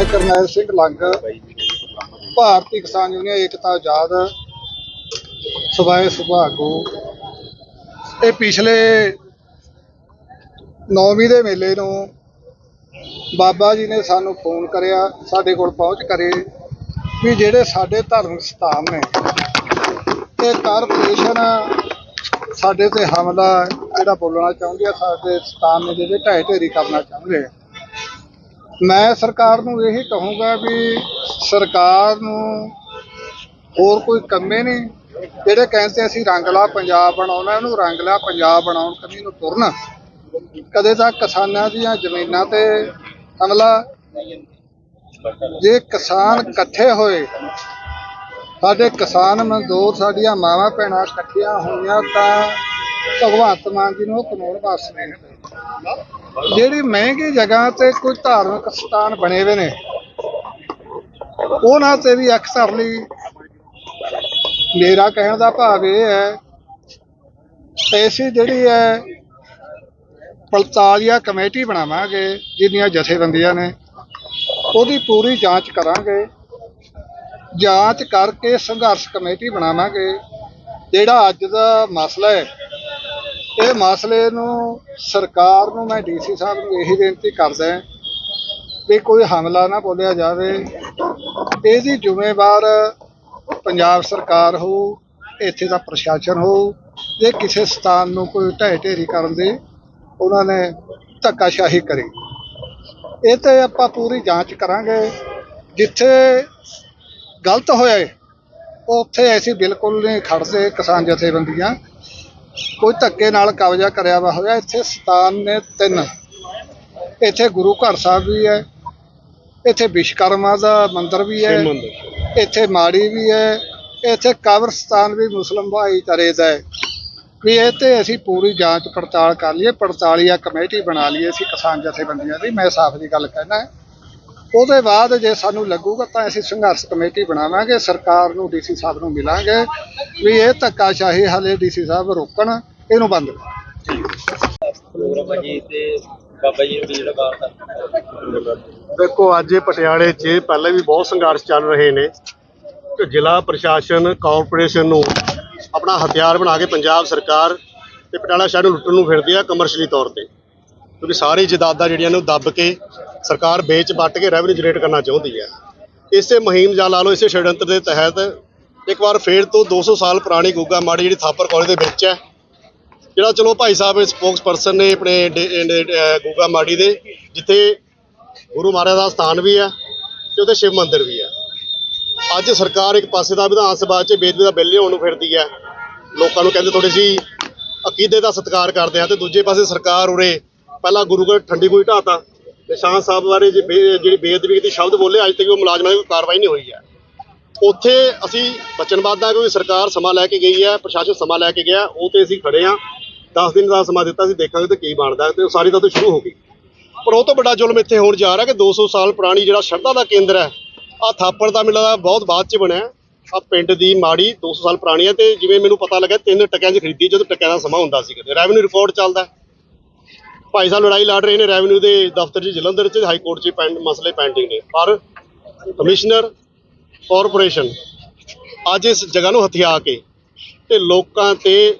ਮੈਂ ਕਰਨੈਲ ਸਿੰਘ ਲੰਗ, ਭਾਰਤੀ ਕਿਸਾਨ ਯੂਨੀਅਨ, ਏਕਤਾ, ਆਜ਼ਾਦ, ਸਵਾਏ ਸੁਭਾਗੂ। ਇਹ ਪਿਛਲੇ ਨੌਵੀਂ ਦੇ ਮੇਲੇ ਨੂੰ ਬਾਬਾ ਜੀ ਨੇ ਸਾਨੂੰ ਫੋਨ ਕਰਿਆ, ਸਾਡੇ ਕੋਲ ਪਹੁੰਚ ਕਰੇ ਵੀ ਜਿਹੜੇ ਸਾਡੇ ਧਾਰਮਿਕ ਸਥਾਨ ਨੇ, ਇਹ ਕਾਰਪੋਰੇਸ਼ਨ ਸਾਡੇ ਤੇ ਹਮਲਾ ਜਿਹੜਾ ਬੋਲਣਾ ਚਾਹੁੰਦੀ ਆ, ਸਾਡੇ ਸਥਾਨ ਨੇ ਜਿਹੜੇ ਢਾਈ ਢੇਰੀ ਕਰਨਾ ਚਾਹੁੰਦੇ ਆ। ਮੈਂ ਸਰਕਾਰ ਨੂੰ ਇਹੀ ਕਹੂੰਗਾ ਵੀ ਸਰਕਾਰ ਨੂੰ ਹੋਰ ਕੋਈ ਕੰਮੇ ਨਹੀਂ। ਜਿਹੜੇ ਕਹਿੰਦੇ ਅਸੀਂ ਰੰਗਲਾ ਪੰਜਾਬ ਬਣਾਉਣਾ ਇਹਨੂੰ ਰੰਗਲਾ ਪੰਜਾਬ ਬਣਾਉਣ ਕਦੀ ਨੂੰ ਤੁਰਨ। ਕਦੇ ਤਾਂ ਕਿਸਾਨਾਂ ਦੀਆਂ ਜ਼ਮੀਨਾਂ ਤੇ ਹਮਲਾ ਜੇ ਕਿਸਾਨ ਇਕੱਠੇ ਹੋਏ, ਸਾਡੇ ਕਿਸਾਨ ਮਜ਼ਦੂਰ, ਸਾਡੀਆਂ ਮਾਵਾਂ ਭੈਣਾਂ ਇਕੱਠੀਆਂ ਹੋਈਆਂ ਤਾਂ ਭਗਵੰਤ ਮਾਨ ਜੀ ਨੂੰ ਕਾਨੂੰਨ ਵਾਪਸ ਨਹੀਂ ਜਿਹੜੀ ਮਹਿੰਗੀ ਜਗ੍ਹਾ ਤੇ ਕੋਈ ਧਾਰਮਿਕ ਸਥਾਨ ਬਣੇ ਹੋਏ ਨੇ, ਉਹਨਾਂ ਤੇ ਵੀ ਅਕਸਰ ਲਈ ਮੇਰਾ ਕਹਿਣ ਦਾ ਭਾਵ ਇਹ ਹੈ ਐਸੀ ਜਿਹੜੀ ਹੈ, ਪਲਤਾਲੀਆ ਕਮੇਟੀ ਬਣਾਵਾਂਗੇ ਜਿਹਦੀਆਂ ਜਥੇਬੰਦੀਆਂ ਨੇ, ਉਹਦੀ ਪੂਰੀ ਜਾਂਚ ਕਰਾਂਗੇ, ਜਾਂਚ ਕਰਕੇ ਸੰਘਰਸ਼ ਕਮੇਟੀ ਬਣਾਵਾਂਗੇ, ਜਿਹੜਾ ਅੱਜ ਦਾ ਮਸਲਾ ਹੈ ਇਹ ਮਸਲੇ ਨੂੰ ਸਰਕਾਰ ਨੂੰ, ਮੈਂ ਡੀਸੀ ਸਾਹਿਬ ਨੂੰ ਇਹੀ ਬੇਨਤੀ ਕਰਦਾ ਵੀ ਕੋਈ ਹਮਲਾ ਨਾ ਬੋਲਿਆ ਜਾਵੇ। ਇਹਦੀ ਜ਼ਿੰਮੇਵਾਰ ਪੰਜਾਬ ਸਰਕਾਰ ਹੋ, ਇੱਥੇ ਦਾ ਪ੍ਰਸ਼ਾਸਨ ਹੋ, ਜੇ ਕਿਸੇ ਸਥਾਨ ਨੂੰ ਕੋਈ ਢਹਿ ਢੇਰੀ ਕਰਨ ਦੀ ਉਹਨਾਂ ਨੇ ਧੱਕਾਸ਼ਾਹੀ ਕਰੀ। ਇਹ ਤੇ ਆਪਾਂ ਪੂਰੀ ਜਾਂਚ ਕਰਾਂਗੇ। ਜਿੱਥੇ ਗਲਤ ਹੋਇਆ, ਉੱਥੇ ਅਸੀਂ ਬਿਲਕੁਲ ਨਹੀਂ ਖੜਦੇ ਕਿਸਾਨ ਜਥੇਬੰਦੀਆਂ। ਕੋਈ ਧੱਕੇ ਨਾਲ ਕਬਜ਼ਾ ਕਰਿਆ ਵਾ ਹੋਇਆ। ਇੱਥੇ ਸਥਾਨ ਨੇ ਤਿੰਨ। ਇੱਥੇ ਗੁਰੂ ਘਰ ਸਾਹਿਬ ਵੀ ਹੈ। ਇੱਥੇ ਵਿਸ਼ਕਰਮਾ ਦਾ ਮੰਦਿਰ ਵੀ ਹੈ। ਇੱਥੇ ਮਾੜੀ ਵੀ ਹੈ। ਇੱਥੇ ਕਬਰਸਤਾਨ ਵੀ ਮੁਸਲਮ ਭਾਈਚਾਰੇ ਦਾ ਹੈ। ਵੀ ਇਹ ਤੇ ਅਸੀਂ ਪੂਰੀ ਜਾਂਚ ਪੜਤਾਲ ਕਰ ਲਈਏ। ਪੜਤਾਲੀਆ ਕਮੇਟੀ ਬਣਾ ਲਈਏ ਅਸੀਂ ਕਿਸਾਨ ਜਥੇਬੰਦੀਆਂ ਦੀ। ਮੈਂ ਸਾਫ਼ ਦੀ ਗੱਲ ਕਹਿਣਾ ਉਹਦੇ ਬਾਅਦ ਜੇ ਸਾਨੂੰ ਲੱਗੂਗਾ ਤਾਂ ਅਸੀਂ ਸੰਘਰਸ਼ ਕਮੇਟੀ ਬਣਾਵਾਂਗੇ ਸਰਕਾਰ ਨੂੰ ਡੀਸੀ ਸਾਹਿਬ ਨੂੰ ਮਿਲਾਂਗੇ ਵੀ ਇਹ ਧੱਕਾਸ਼ਾਹੀ ਹਾਲੇ ਡੀਸੀ ਸਾਹਿਬ ਰੋਕਣ ਇਹਨੂੰ ਬੰਦ ਦੇਖੋ ਅੱਜ ਇਹ ਪਟਿਆਲੇ 'ਚ ਪਹਿਲੇ ਵੀ ਬਹੁਤ ਸੰਘਰਸ਼ ਚੱਲ ਰਹੇ ਨੇ। ਕਿ ਜ਼ਿਲ੍ਹਾ ਪ੍ਰਸ਼ਾਸਨ ਕਾਰਪੋਰੇਸ਼ਨ ਨੂੰ ਆਪਣਾ ਹਥਿਆਰ ਬਣਾ ਕੇ ਪੰਜਾਬ ਸਰਕਾਰ ਤੇ ਪਟਿਆਲਾ ਸ਼ਹਿਰ ਨੂੰ ਲੁੱਟਣ ਨੂੰ ਫਿਰਦੀ ਆ ਕਮਰਸ਼ਲੀ ਤੌਰ ਤੇ। ਕਿਉਂਕਿ ਸਾਰੀ ਜਾਇਦਾਦਾਂ ਜਿਹੜੀਆਂ ਨੇ ਉਹ ਦੱਬ ਕੇ ਸਰਕਾਰ ਵੇਚ ਵੱਟ ਕੇ ਰੈਵਨਿਊ ਜਨਰੇਟ ਕਰਨਾ ਚਾਹੁੰਦੀ ਹੈ। ਇਸੇ ਮੁਹਿੰਮ ਜਾਂ ਲਾ ਲਓ ਇਸੇ ਛੜਯੰਤਰ ਦੇ ਤਹਿਤ ਇੱਕ ਵਾਰ ਫੇਰ ਤੋਂ 200 ਸਾਲ ਪੁਰਾਣੀ ਗੁੱਗਾ ਮਾੜੀ ਜਿਹੜੀ ਥਾਪਰ ਕਾਲਜ ਦੇ ਵਿੱਚ ਹੈ, ਜਿਹੜਾ ਚਲੋ ਭਾਈ ਸਾਹਿਬ ਸਪੋਕਸ ਪਰਸਨ ਨੇ ਆਪਣੇ ਡੇ- ਗੁੱਗਾ ਮਾੜੀ ਦੇ, ਜਿੱਥੇ ਗੁਰੂ ਮਹਾਰਾਜ ਦਾ ਸਥਾਨ ਵੀ ਹੈ ਤੇ ਉੱਥੇ ਸ਼ਿਵ ਮੰਦਿਰ ਵੀ ਹੈ। ਅੱਜ ਸਰਕਾਰ ਇੱਕ ਪਾਸੇ ਦਾ ਵਿਧਾਨ ਸਭਾ 'ਚ ਬੇਦਬੀ ਦਾ ਬਿੱਲ ਲਿਆਉਣ ਨੂੰ ਫਿਰਦੀ ਹੈ। ਲੋਕਾਂ ਨੂੰ ਕਹਿੰਦੇ ਥੋੜੀ ਸੀ ਅਕੀਦੇ ਦਾ ਸਤਿਕਾਰ ਕਰਦੇ ਆ ਤੇ ਦੂਜੇ ਪਾਸੇ ਸਰਕਾਰ ਉਰੇ ਪਹਿਲਾਂ ਗੁਰੂ ਘਰ ਠੰਡੀ ਕੋਈ ਢਾਤਾ ਨਿਸ਼ਾਨ ਸਾਹਿਬ ਬਾਰੇ ਜੇ ਬੇ- ਜਿਹੜੀ ਬੇਅਦਬੀ ਦੀ ਸ਼ਬਦ ਬੋਲੇ, ਅੱਜ ਤੱਕ ਉਹ ਮੁਲਾਜ਼ਮਾਂ ਦੀ ਕੋਈ ਕਾਰਵਾਈ ਨਹੀਂ ਹੋਈ ਹੈ। ਉੱਥੇ ਅਸੀਂ ਬਚਨਬੱਧ ਹਾਂ ਕਿਉਂਕਿ ਸਰਕਾਰ ਸਮਾਂ ਲੈ ਕੇ ਗਈ ਹੈ, ਪ੍ਰਸ਼ਾਸਨ ਸਮਾਂ ਲੈ ਕੇ ਗਿਆ, ਉਹ ਤੇ ਅਸੀਂ ਖੜੇ ਹਾਂ। 10 ਦਿਨ ਦਾ ਸਮਾਂ ਦਿੱਤਾ ਸੀ ਦੇਖਾਂਗੇ ਤੇ ਕੀ ਬਣਦਾ ਤੇ ਉਹ ਸਾਰੀ ਤਾਂ ਤੋਂ ਸ਼ੁਰੂ ਹੋ ਗਈ। ਪਰ ਉਹ ਤੋਂ ਵੱਡਾ ਜ਼ੁਲਮ ਇੱਥੇ ਹੋਣ ਜਾ ਰਿਹਾ ਕਿ 200 ਸਾਲ ਪੁਰਾਣੀ ਜਿਹੜਾ ਸ਼ਰਧਾ ਦਾ ਕੇਂਦਰ ਹੈ ਆ ਥਾਪੜ ਦਾ ਮਿਲਦਾ ਬਹੁਤ ਬਾਅਦ ਚ ਬਣਿਆ। ਆ ਪਿੰਡ ਦੀ ਮਾੜੀ 200 ਸਾਲ ਪੁਰਾਣੀ ਹੈ ਤੇ ਜਿਵੇਂ ਮੈਨੂੰ ਪਤਾ ਲੱਗਾ ਤਿੰਨ ਟਕਿਆਂ 'ਚ ਖਰੀਦੀ ਜਦੋਂ ਟਕਿਆਂ ਦਾ ਸਮਾਂ ਹੁੰਦਾ ਸੀ ਕਦੇ। ਰੈਵਨਿਊ ਰਿਕਾਰਡ ਚੱਲਦਾ ਹੈ। ਭਾਈ ਸਾਹਿਬ ਲੜਾਈ ਲੜ ਰਹੇ ਨੇ ਰੈਵਨਿਊ ਦੇ ਦਫ਼ਤਰ 'ਚ, ਜਲੰਧਰ 'ਚ, ਹਾਈ ਕੋਰਟ 'ਚ ਪੈਂਡ, ਮਸਲੇ ਪੈਂਡਿੰਗ ਨੇ। ਪਰ ਕਮਿਸ਼ਨਰ ਕਾਰਪੋਰੇਸ਼ਨ ਅੱਜ ਇਸ ਜਗ੍ਹਾ ਨੂੰ ਹਥਿਆ ਕੇ ਤੇ ਲੋਕਾਂ ਤੇ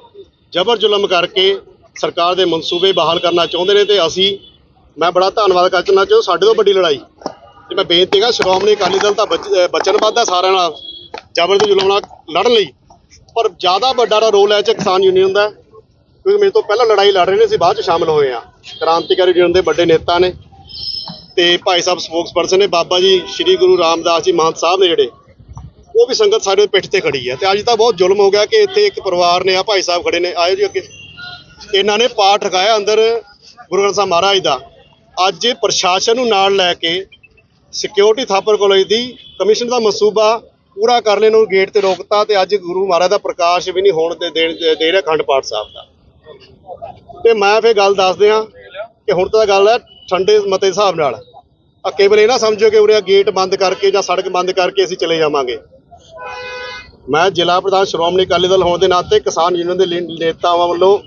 ਜ਼ਬਰ ਜ਼ੁਲਮ ਕਰਕੇ ਸਰਕਾਰ ਦੇ ਮਨਸੂਬੇ ਬਹਾਲ ਕਰਨਾ ਚਾਹੁੰਦੇ ਨੇ ਤੇ ਅਸੀਂ, ਮੈਂ ਬੜਾ ਧੰਨਵਾਦ ਕਰਨਾ ਚਾਹੁੰਦਾ ਸਾਡੇ ਤੋਂ ਵੱਡੀ ਲੜਾਈ। ਤੇ ਮੈਂ ਬੇਨਤੀ ਕਰਾਂ ਸ਼੍ਰੋਮਣੀ ਅਕਾਲੀ ਦਲ ਤਾਂ ਬਚ- ਅਹ ਬਚਨਬੱਧ ਹੈ ਸਾਰਿਆਂ ਨਾਲ ਜ਼ਬਰ ਤੇ ਜ਼ੁਲਮ ਨਾਲ ਲੜਨ ਲਈ। ਪਰ ਜ਼ਿਆਦਾ ਵੱਡਾ ਰੋਲ ਹੈ ਚ ਕਿਸਾਨ ਯੂਨੀਅਨ ਦਾ ਕਿਉਂਕਿ ਮੇਰੇ ਤੋਂ ਪਹਿਲਾਂ ਲੜਾਈ ਲੜ ਰਹੇ ਨੇ, ਅਸੀਂ ਬਾਅਦ ਚ ਸ਼ਾਮਲ ਹੋਏ ਆ ਕ੍ਰਾਂਤੀਕਾਰੀ ਯੂਨੀਅਨ ਦੇ ਵੱਡੇ ਨੇਤਾ ਨੇ ਤੇ ਭਾਈ ਸਾਹਿਬ ਸਪੋਕਸਪਰਸਨ ਨੇ, ਬਾਬਾ ਜੀ, ਸ੍ਰੀ ਗੁਰੂ ਰਾਮਦਾਸ ਜੀ, ਮਹੰਤ ਸਾਹਿਬ ਨੇ ਜਿਹੜੇ, ਉਹ ਵੀ ਸੰਗਤ ਸਾਡੇ ਪਿੱਠ ਤੇ ਖੜੀ ਹੈ। ਤੇ ਅੱਜ ਤਾਂ ਬਹੁਤ ਜ਼ੁਲਮ ਹੋ ਗਿਆ ਕਿ ਇੱਥੇ ਇੱਕ ਪਰਿਵਾਰ ਨੇ, ਆ ਭਾਈ ਸਾਹਿਬ ਖੜੇ ਨੇ, ਆਏ ਜੀ ਅੱਗੇ। ਇਹਨਾਂ ਨੇ ਪਾਠ ਰਖਾਇਆ ਅੰਦਰ ਗੁਰੂ ਗ੍ਰੰਥ ਸਾਹਿਬ ਮਹਾਰਾਜ ਦਾ। ਅੱਜ ਪ੍ਰਸ਼ਾਸਨ ਨੂੰ ਨਾਲ ਲੈ ਕੇ ਸਿਕਿਉਰਿਟੀ ਥਾਪਰ ਕਾਲਜ ਦੀ ਕਮਿਸ਼ਨ ਦਾ ਮਸੂਬਾ ਪੂਰਾ ਕਰ ਲੈਣ ਨੂੰ ਗੇਟ ਤੇ ਰੋਕਤਾ ਤੇ ਅੱਜ ਗੁਰੂ ਮਹਾਰਾਜ ਦਾ ਪ੍ਰਕਾਸ਼ ਵੀ ਨਹੀਂ ਹੋਣ ਤੇ ਦੇਣ, ਦੇ ਦੇ ਰਿਹਾ ਖੰਡ ਪਾਠ ਸਾਹਿਬ ਦਾ। ਤੇ ਮੈਂ ਫੇਰ ਗੱਲ ਦੱਸ ਦਿਆਂ ਕਿ ਹੁਣ ਤਾਂ ਗੱਲ ਹੈ ਠੰਡੇ ਮਤੇ ਹਿਸਾਬ ਨਾਲ। ਆ ਕੇਵਲ ਇਹ ਨਾ ਸਮਝੋ ਕਿ ਉਰੇ ਗੇਟ ਬੰਦ ਕਰਕੇ ਜਾਂ ਸੜਕ ਬੰਦ ਕਰਕੇ ਅਸੀਂ ਚਲੇ ਜਾਵਾਂਗੇ। ਮੈਂ ਜ਼ਿਲ੍ਹਾ ਪ੍ਰਧਾਨ ਸ਼੍ਰੋਮਣੀ ਅਕਾਲੀ ਦਲ ਹੋਣ ਦੇ ਨਾਤੇ ਕਿਸਾਨ ਯੂਨੀਅਨ ਦੇ ਨੇਤਾਵਾਂ ਵੱਲੋਂ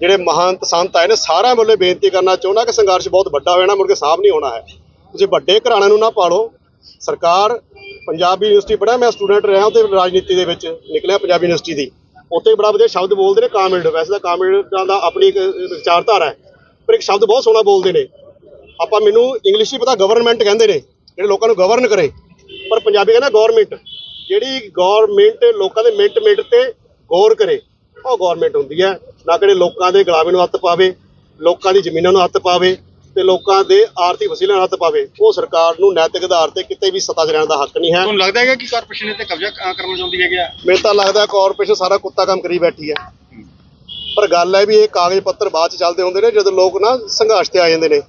ਜਿਹੜੇ ਮਹਾਨ ਸੰਤ ਆਏ ਨੇ, ਸਾਰਿਆਂ ਵੱਲੋਂ ਬੇਨਤੀ ਕਰਨਾ ਚਾਹੁੰਦਾ ਕਿ ਸੰਘਰਸ਼ ਬਹੁਤ ਵੱਡਾ ਹੋਇਆ ਨਾ ਮੁੜ ਕੇ ਸਾਹਬ ਨਹੀਂ ਹੋਣਾ ਹੈ। ਤੁਸੀਂ ਵੱਡੇ ਘਰਾਣਿਆਂ ਨੂੰ ਨਾ ਪਾਲੋ ਸਰਕਾਰ ਪੰਜਾਬੀ ਯੂਨੀਵਰਸਿਟੀ ਪੜ੍ਹਿਆ, ਮੈਂ ਸਟੂਡੈਂਟ ਰਿਹਾ ਤੇ ਰਾਜਨੀਤੀ ਦੇ ਵਿੱਚ, ਨਿਕਲਿਆ ਪੰਜਾਬੀ ਯੂਨੀਵਰਸਿਟੀ ਦੀ। ਉੱਥੇ ਬੜਾ ਵਧੀਆ ਸ਼ਬਦ ਬੋਲਦੇ ਨੇ ਕਾਮਰੇਡ ਵੈਸੇ ਤਾਂ ਕਾਮਰੇਡਾਂ ਦਾ ਆਪਣੀ ਇੱਕ ਵਿਚਾਰਧਾਰਾ ਹੈ, ਪਰ ਇੱਕ ਸ਼ਬਦ ਬਹੁਤ ਸੋਹਣਾ ਬੋਲਦੇ ਨੇ। ਆਪਾਂ ਮੈਨੂੰ ਇੰਗਲਿਸ਼ ਹੀ ਪਤਾ ਗਵਰਨਮੈਂਟ ਕਹਿੰਦੇ ਨੇ, ਜਿਹੜੇ ਲੋਕਾਂ ਨੂੰ ਗਵਰਨ ਕਰੇ, ਪਰ ਪੰਜਾਬੀ ਕਹਿੰਦਾ ਗਵਰਨਮੈਂਟ ਜਿਹੜੀ ਗਵਰਨਮੈਂਟ ਲੋਕਾਂ ਦੇ ਮਿੰਟ ਮਿੰਟ ਤੇ ਗੌਰ ਕਰੇ, ਉਹ ਗਵਰਨਮੈਂਟ ਹੁੰਦੀ ਹੈ, ਨਾ ਕਿਹੜੇ ਲੋਕਾਂ ਦੇ ਗੁਲਾਮੀ ਨੂੰ ਹੱਥ ਪਾਵੇ, ਲੋਕਾਂ ਦੀ ਜ਼ਮੀਨਾਂ ਨੂੰ ਹੱਥ ਪਾਵੇ ਤੇ ਲੋਕਾਂ ਦੇ ਆਰਥਿਕ ਵਸੀਲਿਆਂ ਨੂੰ ਹੱਥ ਪਾਵੇ ਉਹ ਸਰਕਾਰ ਨੂੰ ਨੈਤਿਕ ਆਧਾਰ ਤੇ ਕਿਤੇ ਵੀ ਸੱਤਾ 'ਚ ਰਹਿਣ ਦਾ ਹੱਕ ਨਹੀਂ ਹੈ। ਤੁਹਾਨੂੰ ਲੱਗਦਾ ਹੈਗਾ ਕਿ ਕਾਰਪੋਰੇਸ਼ਨ ਤੇ ਕਬਜ਼ਾ ਅ, ਕਰਨਾ ਚਾਹੁੰਦੀ ਹੈਗੀ ਆ? ਮੈਨੂੰ ਤਾਂ ਲੱਗਦਾ ਕਾਰਪੋਰੇਸ਼ਨ ਸਾਰਾ ਕੁੱਤਾ ਕੰਮ ਕਰੀ ਬੈਠੀ ਹੈ। ਪਰ ਗੱਲ ਹੈ ਵੀ ਇਹ ਕਾਗਜ਼ ਪੱਤਰ ਬਾਅਦ ਚ ਚੱਲਦੇ ਹੁੰਦੇ ਨੇ ਜਦੋਂ ਲੋਕ ਨਾ ਸੰਘਰਸ਼ ਤੇ ਆ ਜਾਂਦੇ ਨੇ।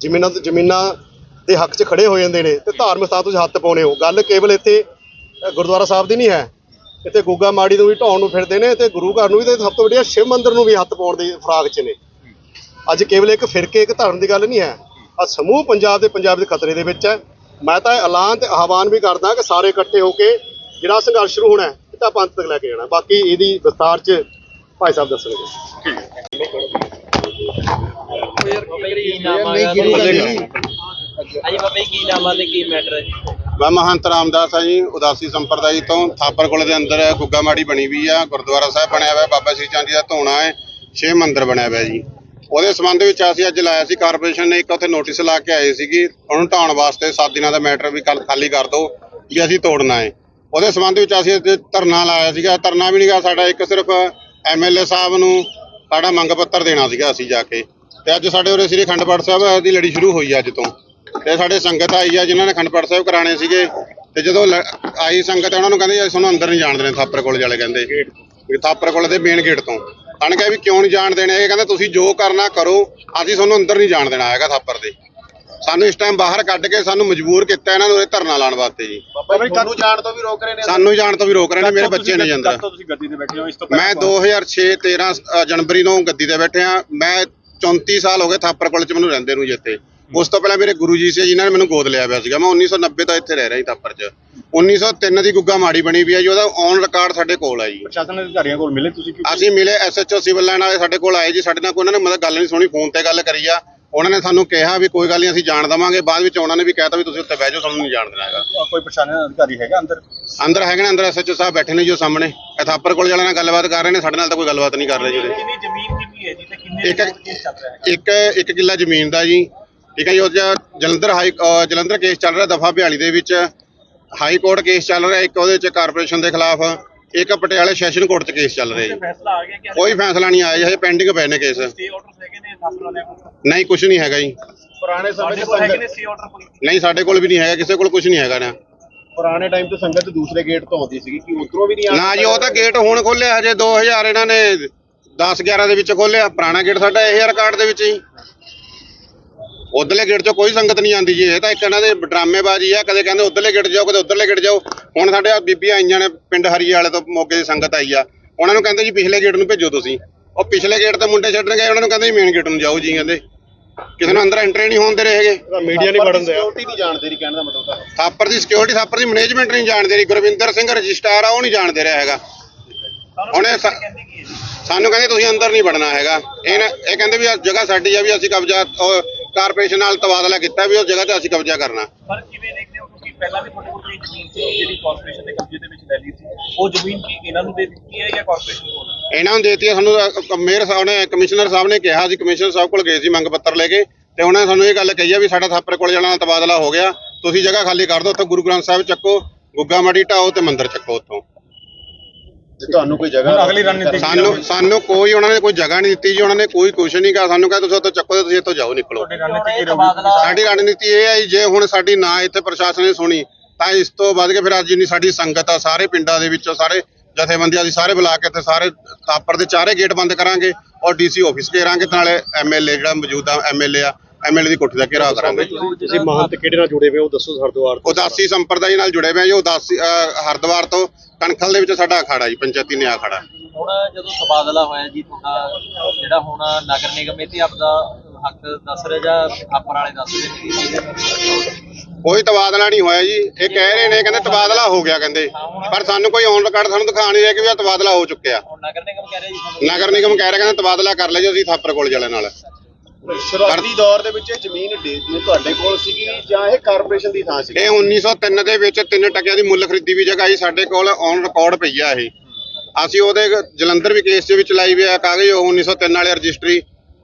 ਜ਼ਮੀਨਾਂ ਤੇ ਜ਼ਮੀਨਾਂ ਦੇ ਹੱਕ 'ਚ ਖੜੇ ਹੋ ਜਾਂਦੇ ਨੇ ਤੇ ਧਾਰਮਿਕ ਸਥਾਨ ਤੁਸੀਂ ਹੱਥ ਪਾਉਣੇ ਹੋ। ਗੱਲ ਕੇਵਲ ਇੱਥੇ ਅ, ਗੁਰਦੁਆਰਾ ਸਾਹਿਬ ਦੀ ਨਹੀਂ ਹੈ। ਇੱਥੇ ਗੁੱਗਾ ਮਾੜੀ ਨੂੰ ਵੀ ਢਾਉਣ ਨੂੰ ਫਿਰਦੇ ਨੇ ਤੇ ਗੁਰੂ ਘਰ ਨੂੰ ਵੀ ਤੇ ਸਭ ਤੋਂ ਵੱਡੀਆ ਸ਼ਿਵ ਮੰਦਿਰ ਨੂੰ ਵੀ ਹੱਥ ਪਾਉਣ ਦੀ ਫਰਾਗ 'ਚ ਨੇ। ਅੱਜ ਕੇਵਲ ਇੱਕ ਫਿਰਕੇ, ਇੱਕ ਧਰਮ ਦੀ ਗੱਲ ਨਹੀਂ ਹੈ। ਆ ਸਮੂਹ ਪੰਜਾਬ ਦੇ ਪੰਜਾਬ ਦੇ ਖਤਰੇ ਦੇ ਵਿੱਚ ਹੈ। ਮੈਂ ਤਾਂ ਇਹ ਐਲਾਨ ਤੇ ਆਹਵਾਨ ਵੀ ਕਰਦਾ ਕਿ ਸਾਰੇ ਇਕੱਠੇ ਹੋ ਕੇ ਜਿਹੜਾ ਸੰਘਰਸ਼ ਸ਼ੁਰੂ ਹੋਣਾ ਹੈ, ਇਹ ਤਾਂ ਪੰਥ ਤੱਕ ਲੈ ਕੇ ਜਾਣਾ। ਬਾਕੀ ਇਹਦੀ ਵਿਸਤਾਰ 'ਚ ਭਾਈ ਸਾਹਿਬ ਦੱਸਣਗੇ। ਕੀ ਹੈ ਮੈਂ ਮਹੰਤ ਰਾਮਦਾਸ ਆ ਜੀ, ਉਦਾਸੀ ਸੰਪਰਦਾਇ ਤੋਂ। ਥਾਪਰ ਕੋਲੇ ਦੇ ਅੰਦਰ ਗੁੱਗਾ ਮਾੜੀ ਬਣੀ ਵੀ ਆ, ਗੁਰਦੁਆਰਾ ਸਾਹਿਬ ਬਣਿਆ ਹੋਇਆ, ਬਾਬਾ ਸ਼੍ਰੀ ਚੰਦ ਜੀ ਦਾ ਧੋਣਾ ਹੈ, ਛੇ ਮੰਦਿਰ ਬਣਿਆ ਹੋਇਆ ਜੀ। ਉਹਦੇ ਸੰਬੰਧ ਵਿੱਚ ਅਸੀਂ ਅੱਜ ਲਾਇਆ ਸੀ ਕਾਰਪੋਰੇਸ਼ਨ ਨੇ ਇੱਕ ਉੱਥੇ ਨੋਟਿਸ ਲਾ ਕੇ ਆਏ ਸੀਗੀ, ਉਹਨੂੰ ਢਾਉਣ ਵਾਸਤੇ 7 ਦਿਨਾਂ ਦਾ ਮੈਟਰ ਵੀ ਕੱਲ ਖਾਲੀ ਕਰ ਦਿਓ ਵੀ ਅਸੀਂ ਤੋੜਨਾ ਹੈ। ਉਹਦੇ ਸੰਬੰਧ ਵਿੱਚ ਅਸੀਂ ਇੱਥੇ ਧਰਨਾ ਲਾਇਆ ਸੀਗਾ, ਧਰਨਾ ਵੀ ਨਹੀਂਗਾ ਸਾਡਾ, ਇੱਕ ਸਿਰਫ ਐਮਐਲਏ ਸਾਹਿਬ ਨੂੰ ਸਾਡਾ ਮੰਗ ਪੱਤਰ ਦੇਣਾ ਸੀਗਾ ਅਸੀਂ ਜਾ ਕੇ। ਤੇ ਅੱਜ ਸਾਡੇ ਉਰੇ ਸ੍ਰੀ ਅਖੰਡ ਪਾਠ ਸਾਹਿਬ ਦੀ ਲੜੀ ਸ਼ੁਰੂ ਹੋਈ ਅੱਜ ਤੋਂ। ਤੇ ਸਾਡੇ ਸੰਗਤ ਆਈ ਆ, ਜਿਨ੍ਹਾਂ ਨੇ ਅਖੰਡ ਪਾਠ ਸਾਹਿਬ ਕਰਾਣੇ ਸੀਗੇ, ਤੇ ਜਦੋਂ ਆਈ ਸੰਗਤ, ਉਹਨਾਂ ਨੂੰ ਕਹਿੰਦੇ ਅਸੀਂ ਤੁਹਾਨੂੰ ਅੰਦਰ ਨਹੀਂ ਜਾਣ ਦੇਣੇ ਥਾਪਰ ਕੋਲ ਵਾਲੇ ਕਹਿੰਦੇ। ਥਾਪਰ ਕੋਲ ਦੇ ਮੇਨ ਗੇਟ ਤੋਂ। ਅਣ ਕਿਹਾ ਵੀ ਕਿਉਂ ਨਹੀਂ ਜਾਣ ਦੇਣੇ? ਇਹ ਕਹਿੰਦੇ ਤੁਸੀਂ ਜੋ ਕਰਨਾ ਕਰੋ ਅਸੀਂ ਤੁਹਾਨੂੰ ਅੰਦਰ ਨਹੀਂ ਜਾਣ ਦੇਣਾ ਹੈਗਾ ਥਾਪਰ ਦੇ। ਸਾਨੂੰ ਇਸ ਟਾਈਮ ਬਾਹਰ ਕੱਢ ਕੇ ਸਾਨੂੰ ਮਜਬੂਰ ਕੀਤਾ ਇਹਨਾਂ ਨੂੰ ਇਹ ਧਰਨਾ ਲਾਉਣ ਵਾਸਤੇ ਜੀ। ਬਾਬਾ ਜੀ ਤੁਹਾਨੂੰ ਜਾਣ ਤੋਂ ਵੀ ਰੋਕ ਰਹੇ ਨੇ? ਸਾਨੂੰ ਜਾਣ ਤੋਂ ਵੀ ਰੋਕ ਰਹੇ ਨੇ ਮੇਰੇ ਬੱਚੇ ਨੇ ਜਾਂਦਾ। ਤੁਸੀਂ ਗੱਦੀ ਤੇ ਬੈਠੇ ਹੋ ਇਸ ਤੋਂ ਮੈਂ 2006 13 ਅ, ਜਨਵਰੀ ਨੂੰ ਗੱਦੀ ਤੇ ਬੈਠਿਆ ਮੈਂ 34 ਸਾਲ ਹੋ ਗਏ ਥਾਪਰ ਕੋਲ ਚ ਮੈਨੂੰ ਰਹਿੰਦੇ ਨੂੰ ਜੀ ਇੱਥੇ। ਉਸ ਤੋਂ ਪਹਿਲਾਂ ਮੇਰੇ ਗੁਰੂ ਜੀ ਸੀ ਜਿਨ੍ਹਾਂ ਨੇ ਮੈਨੂੰ ਗੋਦ ਲਿਆ ਪਿਆ ਸੀਗਾ। ਮੈਂ 1990 ਤੋਂ ਇੱਥੇ ਰਹਿ ਰਿਹਾ ਜੀ ਥਾਪਰ ਚ। 1903 ਦੀ ਗੁੱਗਾ ਮਾੜੀ ਬਣੀ ਵੀ ਹੈ ਜੀ ਉਹਦਾ ਔਨ ਰਿਕਾਰਡ ਸਾਡੇ ਕੋਲ ਹੈ ਜੀ। ਪ੍ਰਸ਼ਾਸਨ ਅਧਿਕਾਰੀਆਂ ਕੋਲ ਮਿਲੇ ਤੁਸੀਂ ਕਿਉਂ ਅਸੀਂ ਮਿਲੇ ਐਸਐਚਓ ਸਿਵਲ ਲਾਈਨ ਵਾਲੇ ਸਾਡੇ ਕੋਲ ਆਏ ਜੀ ਸਾਡੇ ਨਾਲ ਕੋਈ ਉਹਨਾਂ ਨੇ ਮਤਲਬ ਗੱਲ ਨਹੀਂ ਸੁਣੀ ਫੋਨ ਤੇ ਗੱਲ ਕਰੀ ਆ। ਉਹਨਾਂ ਨੇ ਸਾਨੂੰ ਕਿਹਾ ਵੀ ਕੋਈ ਗੱਲ ਨਹੀਂ ਅਸੀਂ ਜਾਣ ਦੇਵਾਂਗੇ। ਬਾਅਦ ਵਿੱਚ ਉਹਨਾਂ ਨੇ ਵੀ ਕਹਿਤਾ ਵੀ ਤੁਸੀਂ ਉੱਥੇ ਬਹਿ ਜਾਓ ਸਾਨੂੰ ਨਹੀਂ ਜਾਣ ਦੇਣਾ ਹੈਗਾ। ਕੋਈ ਪ੍ਰਸ਼ਾਸਨ ਅਧਿਕਾਰੀ ਹੈਗਾ ਅੰਦਰ? ਅੰਦਰ ਹੈਗੇ ਨੇ ਅੰਦਰ ਐਸਐਚਓ ਸਾਹਿਬ ਬੈਠੇ ਨੇ ਜੀ ਸਾਹਮਣੇ। ਇਹ ਥਾਪਰ ਕੋਲ ਵਾਲਿਆਂ ਨਾਲ ਗੱਲਬਾਤ ਕਰ ਰਹੇ ਨੇ ਸਾਡੇ ਨਾਲ ਤਾਂ ਕੋਈ ਗੱਲਬਾਤ ਨਹੀਂ ਕਰ ਰਹੇ ਜੀ ਜ਼ਮੀਨ ਕਿੰਨੀ ਹੈ ਜੀ ਤੇ ਕਿੰਨੇ ਇੱਕ ਇੱਕ ਇੱਕ ਕਿੱਲਾ ਜ਼ਮੀਨ ਦਾ ਜੀ। ਠੀਕ ਹੈ ਜੀ ਉਹ 'ਚ ਜਲੰਧਰ ਹਾਈ ਜਲੰਧਰ ਕੇਸ ਚੱਲ ਰਿਹਾ ਦਫਾ 42 ਦੇ ਵਿੱਚ। ਹਾਈ ਕੋਰਟ ਕੇਸ ਚੱਲ ਰਿਹਾ ਇੱਕ ਉਹਦੇ ਚ ਕਾਰਪੋਰੇਸ਼ਨ ਦੇ ਖਿਲਾਫ ਇੱਕ ਪਟਿਆਲੇ ਸੈਸ਼ਨ ਕੋਰਟ ਚ ਕੇਸ ਚੱਲ ਰਿਹਾ ਜੀ। ਕੋਈ ਫੈਸਲਾ ਨਹੀਂ ਆਇਆ ਜੀ ਹਜੇ ਪੈਂਡਿੰਗ ਪਏ ਨੇ ਕੇਸ। ਨਹੀਂ ਕੁਝ ਨਹੀਂ ਹੈਗਾ ਜੀ। ਪੁਰਾਣੇ ਨਹੀਂ ਸਾਡੇ ਕੋਲ ਵੀ ਨਹੀਂ ਹੈਗਾ ਕਿਸੇ ਕੋਲ ਕੁਝ ਨਹੀਂ ਹੈਗਾ ਨਾ। ਪੁਰਾਣੇ ਟਾਈਮ ਤੇ ਸੰਗਤ ਦੂਸਰੇ ਗੇਟ ਤੋਂ ਆਉਂਦੀ ਸੀਗੀ ਕਿ ਉਧਰੋਂ ਵੀ ਨਹੀਂ ਨਾ ਜੀ ਉਹ ਤਾਂ ਗੇਟ ਹੁਣ ਖੋਲਿਆ ਹਜੇ 2000 ਇਹਨਾਂ ਨੇ 10 11 ਦੇ ਵਿੱਚ ਖੋਲਿਆ ਪੁਰਾਣਾ ਗੇਟ ਸਾਡਾ ਇਹ ਰਿਕਾਰਡ ਦੇ ਵਿੱਚ ਹੀ ਉਧਰਲੇ ਗੇਟ 'ਚੋਂ ਕੋਈ ਸੰਗਤ ਨਹੀਂ ਆਉਂਦੀ ਜੀ ਇਹ ਤਾਂ ਇੱਕ ਇਹਨਾਂ ਦੇ ਡਰਾਮੇਬਾਜ਼ੀ ਆ ਕਦੇ ਕਹਿੰਦੇ ਉਧਰਲੇ ਗੇਟ ਜਾਓ ਕਦੇ ਉਧਰਲੇ ਗੇਟ ਜਾਓ। ਹੁਣ ਸਾਡੇ ਆ ਬੀਬੀਆਂ ਆਈਆਂ ਨੇ ਪਿੰਡ ਹਰੀਏ ਵਾਲੇ ਤੋਂ ਮੋਗੇ ਦੀ ਸੰਗਤ ਆਈ ਆ। ਉਹਨਾਂ ਨੂੰ ਕਹਿੰਦੇ ਜੀ ਪਿਛਲੇ ਗੇਟ ਨੂੰ ਭੇਜੋ ਤੁਸੀਂ। ਉਹ ਪਿਛਲੇ ਗੇਟ ਤੇ ਮੁੰਡੇ ਛੱਡਣ ਗਏ ਉਹਨਾਂ ਨੂੰ ਕਹਿੰਦੇ ਜੀ ਮੇਨ ਗੇਟ ਨੂੰ ਜਾਓ ਜੀ ਕਹਿੰਦੇ। ਕਿਸੇ ਨੂੰ ਅੰਦਰ ਐਂਟਰੀ ਨਹੀਂ ਹੋਣ ਦੇ ਰਹੇ ਹੈਗੇ। ਮੀਡੀਆ ਨਹੀਂ ਵੜਨ ਦਿਆ। ਸਿਕਿਉਰਿਟੀ ਨਹੀਂ ਜਾਣਦੇ ਰਹੀ ਕਹਿਣ ਦਾ ਮਤਲਬ ਤਾਂ। ਥਾਪਰ ਦੀ ਸਿਕਿਉਰਿਟੀ ਥਾਪਰ ਦੀ ਮੈਨੇਜਮੈਂਟ ਨਹੀਂ ਜਾਣਦੇ ਰਹੀ ਗੁਰਵਿੰਦਰ ਸਿੰਘ ਰਜਿਸਟਰਾਰ ਆ ਉਹ ਨਹੀਂ ਜਾਣਦੇ ਰਿਹਾ ਹੈਗਾ। ਜੀ? ਸਾਨੂੰ ਕਹਿੰਦੇ ਤੁਸੀਂ ਅੰਦਰ ਨਹੀਂ ਵੜਨਾ ਹੈਗਾ। ਇਹ ਇਹ ਕਹਿੰਦੇ ਵੀ ਜਗ੍ਹਾ ਸਾਡੀ ਆ ਵੀ ਅਸੀਂ ਕਬਜ਼ਾ ਕਾਰਪੋਰੇਸ਼ਨ ਨਾਲ ਤਬਾਦਲਾ ਕੀਤਾ ਵੀ ਉਸ ਜਗ੍ਹਾ ਤੇ ਅਸੀਂ ਕਬਜ਼ਾ ਕਰਨਾ। ਪਰ ਕਿਵੇਂ ਦੇਖਦੇ ਹੋ? ਕਿ ਪਹਿਲਾਂ ਵੀ ਤੁਹਾਡੇ ਕੋਲ ਕੋਈ ਜ਼ਮੀਨ ਸੀ ਜਿਹੜੀ ਕਾਰਪੋਰੇਸ਼ਨ ਦੇ ਕਬਜ਼ੇ ਦੇ ਵਿੱਚ ਲੈ ਲਈ ਸੀ। ਉਹ ਜ਼ਮੀਨ ਕੀ ਇਹਨਾਂ ਨੂੰ ਦੇ ਦਿੱਤੀ ਹੈ ਜਾਂ ਕਾਰਪੋਰੇਸ਼ਨ ਕੋਲ ਇਹਨਾਂ ਨੂੰ ਦੇਤੀ ਸਾਨੂੰ ਮੇਅਰ ਸਾਹਿਬ ਨੇ ਕਮਿਸ਼ਨਰ ਸਾਹਿਬ ਨੇ ਕਿਹਾ ਸੀ ਕਮਿਸ਼ਨਰ ਸਾਹਿਬ ਕੋਲ ਗਏ ਸੀ ਮੰਗ ਪੱਤਰ ਲੈ ਕੇ ਤੇ ਉਹਨਾਂ ਨੇ ਸਾਨੂੰ ਇਹ ਗੱਲ ਕਹੀ ਆ ਵੀ ਸਾਡਾ ਥਾਪਰ ਕੋਲ ਜਾਣਾ ਤਬਾਦਲਾ ਹੋ ਗਿਆ। ਤੁਸੀਂ ਜਗ੍ਹਾ ਖਾਲੀ ਕਰ ਦਿਓ ਉੱਥੇ ਗੁਰੂ ਗ੍ਰੰਥ ਸਾਹਿਬ ਚੱਕੋ ਗੁੱਗਾ ਮਾੜੀ ਢਾਓ ਤੇ ਮੰਦਿਰ ਚੱਕੋ ਉੱਥੋਂ। ਤੁਹਾਨੂੰ ਕੋਈ ਜਗ੍ਹਾ ਅਗਲੀ ਰਣਨੀਤੀ ਸਾਨੂੰ ਸਾਨੂੰ ਕੋਈ ਉਹਨਾਂ ਨੇ ਕੋਈ ਜਗ੍ਹਾ ਨਹੀਂ ਦਿੱਤੀ ਜੀ ਉਹਨਾਂ ਨੇ ਕੋਈ ਕੁਛ ਨਹੀਂ ਕਿਹਾ। ਸਾਨੂੰ ਕਿਹਾ ਤੁਸੀਂ ਉੱਥੋਂ ਚੱਕੋ ਤੇ ਤੁਸੀਂ ਇੱਥੋਂ ਜਾਓ ਨਿਕਲੋ। ਸਾਡੀ ਰਣਨੀਤੀ ਇਹ ਹੈ ਜੀ, ਜੇ ਹੁਣ ਸਾਡੀ ਨਾ ਇੱਥੇ ਪ੍ਰਸ਼ਾਸਨ ਨੇ ਸੁਣੀ ਤਾਂ ਇਸ ਤੋਂ ਵੱਧ ਕੇ ਫਿਰ ਅੱਜ ਜਿੰਨੀ ਸਾਡੀ ਸੰਗਤ ਆ ਸਾਰੇ ਪਿੰਡਾਂ ਦੇ ਵਿੱਚੋਂ ਸਾਰੇ ਜਥੇਬੰਦੀਆਂ ਦੀ ਸਾਰੇ ਬੁਲਾ ਕੇ ਇੱਥੇ ਸਾਰੇ ਥਾਪਰ ਦੇ ਚਾਰੇ ਗੇਟ ਬੰਦ ਕਰਾਂਗੇ ਔਰ ਡੀਸੀ ਆਫਿਸ ਘੇਰਾਂਗੇ ਤੇ ਨਾਲੇ ਐਮਐਲਏ ਜਿਹੜਾ ਮੌਜੂਦਾ ਐਮਐਲਏ ਆ ਐਮਐਲਏ ਦੀ ਕੋਠੀ ਦਾ ਘੇਰਾਓ ਕਰਾਂਗੇ। ਤੁਸੀਂ ਮਹੰਤ ਕਿਹੜੇ ਨਾਲ ਜੁੜੇ ਹੋਏ ਹੋ? ਦੱਸੋ ਹਰਦੁਆਰ ਤੋਂ। ਉਦਾਸੀ ਸੰਪਰਦਾਇ ਨਾਲ ਜੁੜੇ ਹੋਏ ਆ ਜੀ ਉਦਾਸੀ ਅਹ, ਹਰਿਦੁਆਰ ਤੋਂ ਕਣਖਲ ਦੇ ਵਿੱਚ ਸਾਡਾ ਅਖਾੜਾ ਜੀ ਪੰਚਾਇਤੀ ਨਿਆਂ ਅਖਾੜਾ। ਹੁਣ ਜਦੋਂ ਤਬਾਦਲਾ ਹੋਇਆ ਜੀ ਤੁਹਾਡਾ ਜਿਹੜਾ ਹੁਣ ਨਗਰ ਨਿਗਮ ਇਹ ਤੇ ਆਪਦਾ ਹੱਕ ਦੱਸ ਰਿਹਾ ਜਾਂ ਆਪਰ ਵਾਲੇ ਦੱਸ ਰਹੇ ਨੇ? ਕੋਈ ਤਬਾਦਲਾ ਨਹੀਂ ਹੋਇਆ ਜੀ। ਇਹ ਕਹਿ ਰਹੇ ਨੇ ਕਹਿੰਦੇ ਤਬਾਦਲਾ ਹੋ ਗਿਆ ਕਹਿੰਦੇ। ਪਰ ਸਾਨੂੰ ਕੋਈ ਔਨ ਰਿਕਾਰਡ ਸਾਨੂੰ ਦਿਖਾ ਨਹੀਂ ਰਿਹਾ ਕਿ ਵੀ ਇਹ ਤਬਾਦਲਾ ਹੋ ਚੁੱਕਿਆ। ਨਗਰ ਨਿਗਮ ਕਹਿ ਰਿਹਾ ਜੀ ਨਗਰ ਨਿਗਮ ਕਹਿ ਰਿਹਾ ਕਹਿੰਦੇ ਤਬਾਦਲਾ ਕਰ ਲਿਆ ਜੀ ਅਸੀਂ ਥਾਪਰ ਕੋਲ ਜਲੇ ਨਾਲ। ਸ਼ੁਰੂਆਤੀ ਦੌਰ ਦੇ ਵਿੱਚ ਇਹ ਜ਼ਮੀਨ ਡੇ- ਤੁਹਾਡੇ ਕੋਲ ਸੀਗੀ ਜਾਂ ਇਹ ਕਾਰਪੋਰੇਸ਼ਨ ਦੀ ਥਾਂ ਸੀ ਇਹ 1903 ਦੇ ਵਿੱਚ 3 ਟਕਿਆਂ ਦੀ ਮੁੱਲ ਖਰੀਦੀ ਵੀ ਜਗ੍ਹਾ ਸੀ, ਸਾਡੇ ਕੋਲ ਔਨ ਰਿਕਾਰਡ ਪਈ ਆ ਇਹ। ਅਸੀਂ ਉਹਦੇ ਜਲੰਧਰ ਵੀ ਕੇਸ ਦੇ ਵਿੱਚ ਲਾਈ ਵੀ ਆ ਕਾਗਜ਼, ਉਹ 1903 ਵਾਲੇ ਰਜਿਸਟਰੀ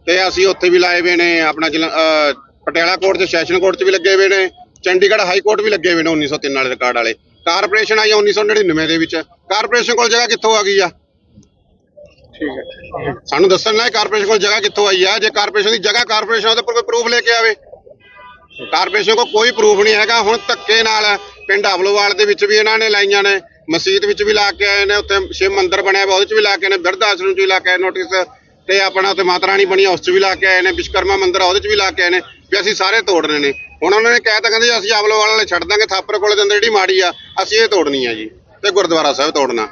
ਤੇ ਅਸੀਂ ਉੱਥੇ ਵੀ ਲਾਏ ਹੋਏ ਨੇ, ਆਪਣਾ ਜਲੰ ਅਹ ਪਟਿਆਲਾ ਕੋਰਟ 'ਚ ਸੈਸ਼ਨ ਕੋਰਟ 'ਚ ਵੀ ਲੱਗੇ ਹੋਏ ਨੇ, ਚੰਡੀਗੜ੍ਹ ਹਾਈ ਕੋਰਟ ਵੀ ਲੱਗੇ ਹੋਏ ਨੇ 1903 ਵਾਲੇ ਰਿਕਾਰਡ ਵਾਲੇ। ਕਾਰਪੋਰੇਸ਼ਨ ਆਈ ਆ 1999 ਦੇ ਵਿੱਚ। ਕਾਰਪੋਰੇਸ਼ਨ ਕੋਲ ਜਗ੍ਹਾ ਕਿੱਥੋਂ ਆ ਗਈ ਆ? ਠੀਕ ਹੈ ਸਾਨੂੰ ਦੱਸਣ ਨਾ ਕਾਰਪੋਰੇਸ਼ਨ ਕੋਲ ਜਗ੍ਹਾ ਕਿੱਥੋਂ ਆਈ ਆ। ਜੇ ਕਾਰਪੋਰੇਸ਼ਨ ਦੀ ਜਗ੍ਹਾ ਕਾਰਪੋਰੇਸ਼ਨ ਉਹਦੇ ਉੱਪਰ ਕੋਈ ਪ੍ਰੂਫ ਲੈ ਕੇ ਆਵੇ। ਕਾਰਪੋਰੇਸ਼ਨ ਕੋਲ ਕੋਈ ਪ੍ਰੂਫ ਨਹੀਂ ਹੈਗਾ। ਹੁਣ ਧੱਕੇ ਨਾਲ ਪਿੰਡ ਅਵਲੋਵਾਲ ਦੇ ਵਿੱਚ ਵੀ ਇਹਨਾਂ ਨੇ ਲਾਈਆਂ ਨੇ। ਮਸਜਿਦ ਵਿੱਚ ਵੀ ਲਾ ਕੇ ਆਏ ਨੇ। ਉੱਥੇ ਸ਼ਿਵ ਮੰਦਿਰ ਬਣਿਆ ਵਾ ਉਹਦੇ 'ਚ ਵੀ ਲਾ ਕੇ ਆਏ ਨੇ। ਬਿਰਧ ਆਸ਼ਰਮ 'ਚ ਵੀ ਲਾ ਕੇ ਆਏ ਨੋਟਿਸ ਤੇ ਆਪਣਾ ਉੱਥੇ ਮਾਤਾ ਰਾਣੀ ਬਣੀ ਆ, ਉਸ 'ਚ ਵੀ ਲਾ ਕੇ ਆਏ ਨੇ। ਵਿਸ਼ਕਰਮਾ ਮੰਦਿਰ ਆ, ਉਹਦੇ 'ਚ ਵੀ ਲਾ ਕੇ ਆਏ ਨੇ। ਵੀ ਅਸੀਂ ਸਾਰੇ ਤੋੜਨੇ ਨੇ। ਹੁਣ ਉਹਨਾਂ ਨੇ ਕਹਿ ਤਾਂ ਕਹਿੰਦੇ ਜੀ ਅਸੀਂ ਅਵਲੋਵਾਲ ਵਾਲੇ ਛੱਡ ਦਾਂਗੇ। ਥਾਪਰ ਕੋਲੇ ਦੇ ਅੰਦਰ ਜਿਹੜੀ ਮਾੜੀ ਆ ਅਸੀਂ ਇਹ ਤੋੜਨੀ ਆ ਜੀ। ਤੇ ਗੁਰਦੁਆਰਾ ਸਾਹਿਬ ਤੋੜਨਾ।